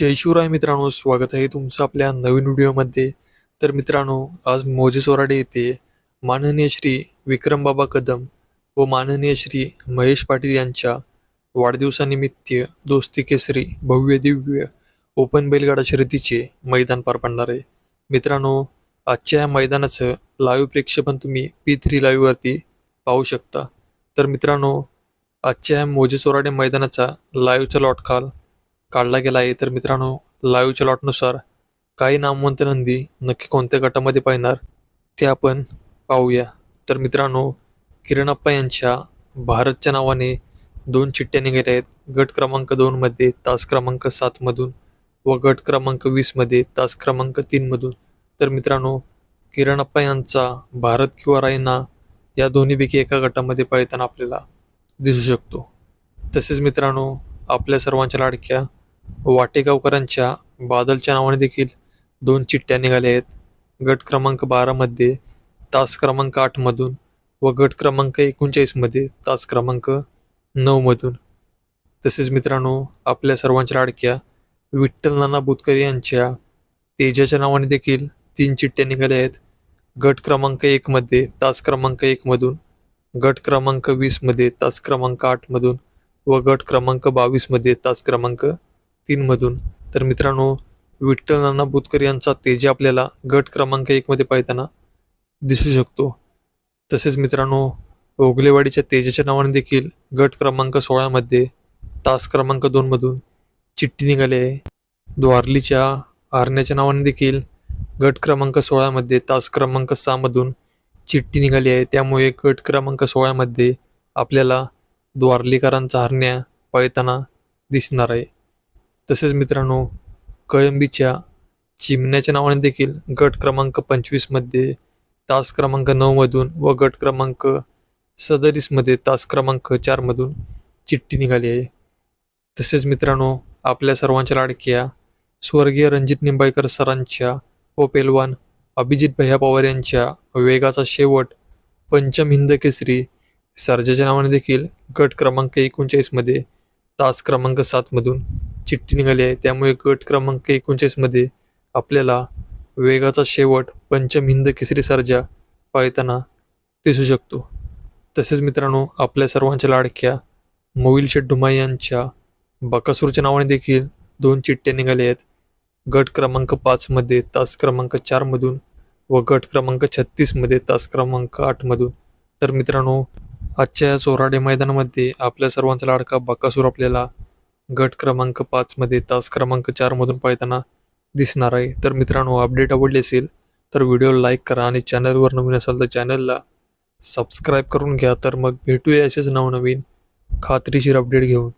जय शिवराय मित्रांनो स्वागत आहे तुमचं आपल्या नवीन व्हिडिओमध्ये. तर मित्रांनो आज मोजे सोराडे येथे माननीय श्री विक्रमबाबा कदम व माननीय श्री महेश पाटील यांच्या वाढदिवसानिमित्त दोस्ती केसरी भव्य दिव्य ओपन बैलगाडा शर्यतीचे मैदान पार पडणार आहे. मित्रांनो आजच्या या मैदानाचं लाईव्ह प्रेक्षेपण तुम्ही पी थ्री लाईव्हवरती पाहू शकता. तर मित्रांनो आजच्या या मोजे चोराडे मैदानाचा लाईव्हचा लॉट खाल. काढला गेला आहे तर मित्रांनो लाईव्हच्या लॉटनुसार काही नामवंत नंदी नक्की कोणत्या गटामध्ये पाहणार ते आपण पाहूया. तर मित्रांनो किरणप्पा यांच्या भारतच्या नावाने दोन चिठ्ठ्या निघाल्या आहेत. गट क्रमांक दोनमध्ये तास क्रमांक सातमधून व गट क्रमांक वीसमध्ये तास क्रमांक तीनमधून तर मित्रांनो किरणप्पा यांचा भारत किंवा रायना या दोन्हीपैकी एका गटामध्ये पाळताना आपल्याला दिसू शकतो. तसेच मित्रांनो आपल्या सर्वांच्या लाडक्या वाटेगावकरांच्या बादलच्या नावाने देखील दोन चिठ्ठ्या निघाल्या आहेत. गट क्रमांक बारामध्ये तास क्रमांक आठमधून व गट क्रमांक एकोणचाळीसमध्ये तास क्रमांक नऊमधून तसेच मित्रांनो आपल्या सर्वांच्या लाडक्या विठ्ठल नाना बुतकर यांच्या तेजाच्या नावाने देखील तीन चिठ्ठ्या निघाल्या आहेत. गट क्रमांक एकमध्ये तास क्रमांक एकमधून गट क्रमांक वीसमध्ये तास क्रमांक आठमधून व गट क्रमांक बावीसमध्ये तास क्रमांक तीनमधून. तर मित्रांनो विठ्ठल नाना बुतकर यांचा तेजी आपल्याला गट क्रमांक एकमध्ये पाहताना दिसू शकतो. तसेच मित्रांनो ओगलेवाडीच्या तेजाच्या नावाने देखील गट क्रमांक सोळामध्ये तास क्रमांक दोनमधून चिठ्ठी निघाली आहे. द्वारलीच्या आरण्याच्या नावाने देखील गट क्रमांक सोळामध्ये तास क्रमांक सहामधून चिठ्ठी निघाली आहे. त्यामुळे गट क्रमांक सोळामध्ये आपल्याला द्वारलीकरांचा हरण्या पळताना दिसणार आहे. तसेच मित्रांनो कळंबीच्या चिमण्याच्या नावाने देखील गट क्रमांक पंचवीसमध्ये तास क्रमांक नऊमधून व गट क्रमांक सदरीसमध्ये तास क्रमांक चारमधून चिठ्ठी निघाली आहे. तसेच मित्रांनो आपल्या सर्वांच्या लाडक्या स्वर्गीय रणजित निंबाळकर सरांच्या व पेलवान अभिजित भैया पवार यांच्या वेगाचा शेवट पंचम हिंद केसरी सर्जाच्या नावाने देखील गट क्रमांक एकोणचाळीसमध्ये तास क्रमांक सातमधून चिठ्ठी निघाली आहे. त्यामुळे गट क्रमांक एकोणचाळीसमध्ये आपल्याला वेगाचा शेवट पंचम हिंद केसरी सर्जा पाळताना दिसू शकतो. तसेच मित्रांनो आपल्या सर्वांच्या लाडक्या मोविल शेड्डुमा यांच्या बकासूरच्या नावाने देखील दोन चिठ्ठ्या निघाल्या आहेत. गट क्रमांक पाचमध्ये तास क्रमांक चारमधून व गट क्रमांक छत्तीसमध्ये तास क्रमांक आठमधून तर मित्रांनो आजच्या या चोराडे मैदानामध्ये आपल्या सर्वांचा लाडका बकासूर आपल्याला गट क्रमांक पाचमध्ये तास क्रमांक चारमधून पाळताना दिसणार आहे. तर मित्रांनो अपडेट आवडली असेल तर व्हिडिओ लाईक करा आणि चॅनलवर नवीन असाल तर चॅनलला सबस्क्राईब करून घ्या. तर मग भेटूया असेच नवनवीन खात्रीशीर अपडेट घेऊन.